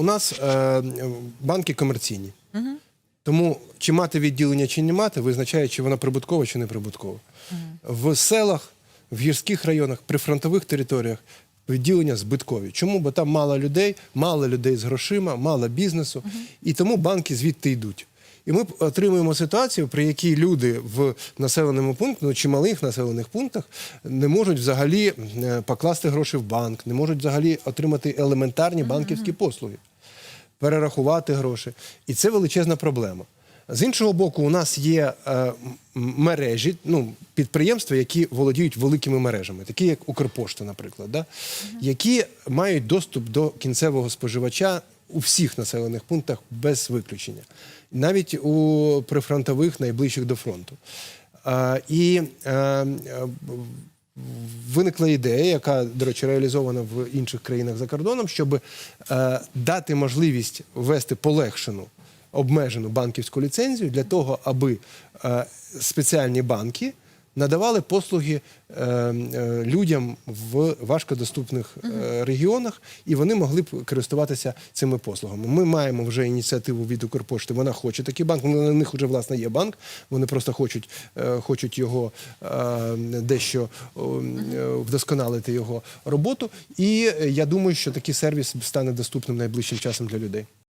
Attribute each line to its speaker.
Speaker 1: У нас е, банки комерційні. Тому чи мати відділення, чи не мати, визначає, чи вона прибуткова, чи не прибуткова. В селах, в гірських районах, при фронтових територіях відділення збиткові. Чому? Бо там мало людей, мало людей з грошима, мало бізнесу, і тому банки звідти йдуть. І ми отримуємо ситуацію, при якій люди в населеному пункті, ну чи малих населених пунктах, не можуть взагалі е, покласти гроші в банк, не можуть взагалі отримати елементарні банківські послуги перерахувати гроші. І це величезна проблема. З іншого боку, у нас є е, мережі, ну, підприємства, які володіють великими мережами, такі як Укрпошта, наприклад, да? які мають доступ до кінцевого споживача у всіх населених пунктах без виключення, навіть у прифронтових найближчих до фронту. Е, і е, е, виникла ідея, яка, до речі, реалізована в інших країнах за кордоном, щоб е, дати можливість ввести полегшену обмежену банківську ліцензію для того, аби е, спеціальні банки надавали послуги е, е, людям в важкодоступних е, регіонах, і вони могли б користуватися цими послугами. Ми маємо вже ініціативу від Укрпошти. Вона хоче такий банк. Ну, На них вже власне є банк. Вони просто хочуть, хочуть його дещо вдосконалити його роботу. І я думаю, що такий сервіс стане доступним найближчим часом для людей.